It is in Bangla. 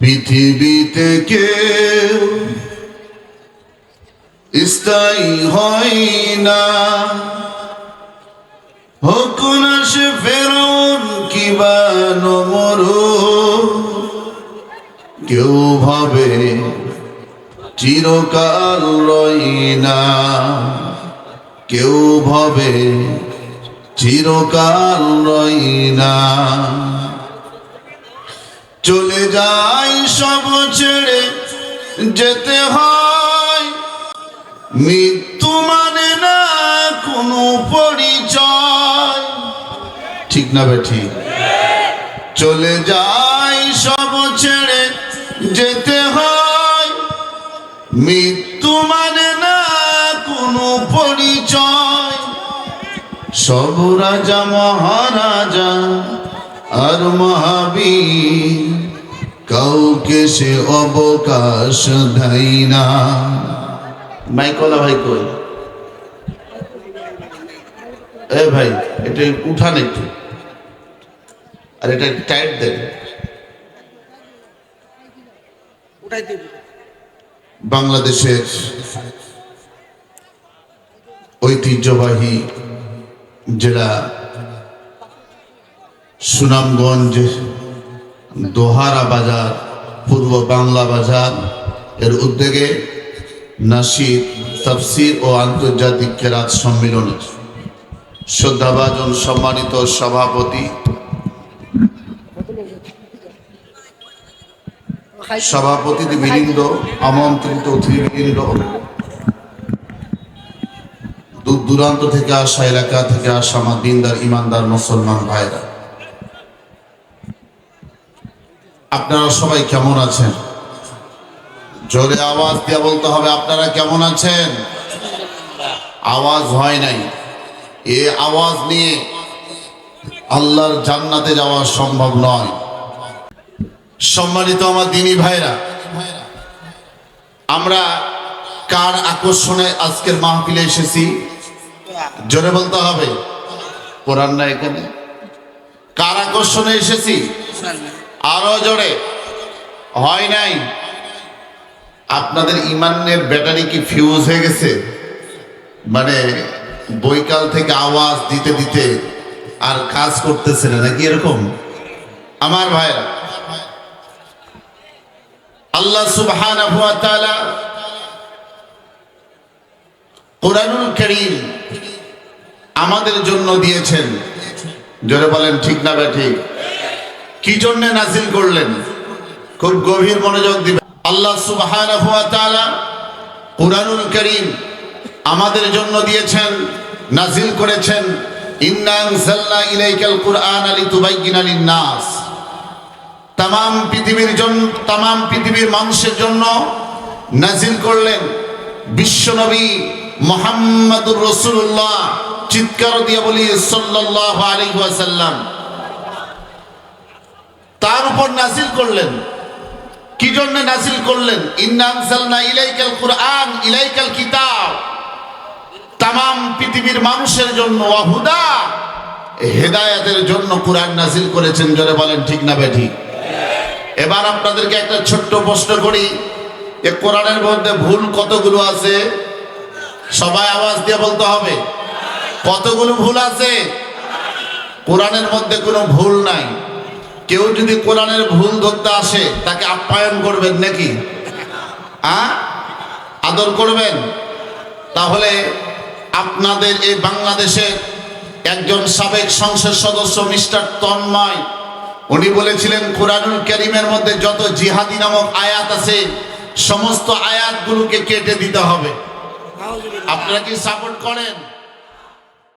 পৃথিবীতে কেউ স্থায়ী হয় না। হোক না সে ফেরন কিবা নমরু, কেউ ভাবে চিরকাল রই না। কেউ ভাবে চিরকাল রই না। চলে যাই সব ছেড়ে যেতে হয়। মৃত্যু মানে না কোনো পরিচয়। ঠিক না বেঠি চলে যাই সব ছেড়ে যেতে হয়। মৃত্যু মানে না কোনো পরিচয়। সব রাজা মহারাজা আর মহাবীর কাউকে সে অবকাশ দেয় না। মাইকলা ভাই কই? এ ভাই এটা উঠান একটু। আর এটা টাইট দেন। বাংলাদেশের ঐতিহ্যবাহী জেলা সুনামগঞ্জ দোহারা বাজার, পূর্ব বাংলা বাজার। এর উদ্যোগে নাসির, তাফসির ও আন্তর্জাতিক কেরাত সম্মেলনের শ্রদ্ধাভাজন সম্মানিত সভাপতি সভাপতি বৃন্দ আমন্ত্রিত অতিথিবৃন্দ, দূর দূরান্ত থেকে আসা এলাকা থেকে আসা আমার দিনদার, ইমানদার, মুসলমান ভাইরা। আপনারা সবাই কেমন আছেন? জোরে আওয়াজ দিয়ে বলতে হবে, আপনারা কেমন আছেন? আওয়াজ হয় নাই। এ আওয়াজ নিয়ে আল্লাহর জান্নাতে যাওয়া সম্ভব নয়। সম্মানিত আমার দিনী ভাইরা, আমরা কার আকর্ষণে আজকের মাহফিলে এসেছি? জোরে বলতে হবে। কোরআন না এখানে। কার আকর্ষণে এসেছি? আরও জোরে। হয় নাই? আপনাদের ইমানের ব্যাটারি কি ফিউজ হয়ে গেছে? মানে বৈকাল থেকে আওয়াজ দিতে দিতে আর কাজ করতেছে না, নাকি এরকম? আমার ভাইরা আল্লাহ তাআলা কোরআনুল কারীম আমাদের জন্য দিয়েছেন। জোরে বলেন, ঠিক না বে ঠিক? কি জন্য নাজিল করলেন? খুব গভীর মনোযোগ দিবেন। আল্লাহ তাআলা কোরআনুল কারীম আমাদের জন্য দিয়েছেন, নাজিল করেছেন। পৃথিবীর জন্য পৃথিবীর মানুষের জন্য নাজিল করলেন বিশ্বনবী চিৎকার দিয়ে বলি ওয়াসাল্লাম। তার উপর নাজিল করলেন। কি জন্য নাসিল করলেন? ইলাইকাল কুরআন, ইলাইকাল কিতাব। পৃথিবীর মানুষের জন্য ওয়াহুদা হেদায়াতের জন্য কোরআন নাসিল করেছেন। জোরে বলেন, ঠিক না বেঠিক এবার আপনাদেরকে একটা ছোট্ট প্রশ্ন করি। যে কোরআনের মধ্যে ভুল কতগুলো আছে? সবাই আওয়াজ দিয়ে বলতে হবে। কতগুলো ভুল আছে? কোরআনের মধ্যে কোনো ভুল নাই। কেউ যদি কোরআনের ভুল ধরতে আসে, তাকে আপ্যায়ন করবেন নাকি? আ? আদর করবেন? তাহলে আপনাদের এই বাংলাদেশের একজন সাবেক সংসদ সদস্য মিস্টার তন্ময়, উনি বলেছিলেন, কোরআনুল করিমের মধ্যে যত জিহাদি নামক আয়াত আছে, সমস্ত আয়াতগুলোকে কেটে দিতে হবে। আপনারা কি সাপোর্ট করেন?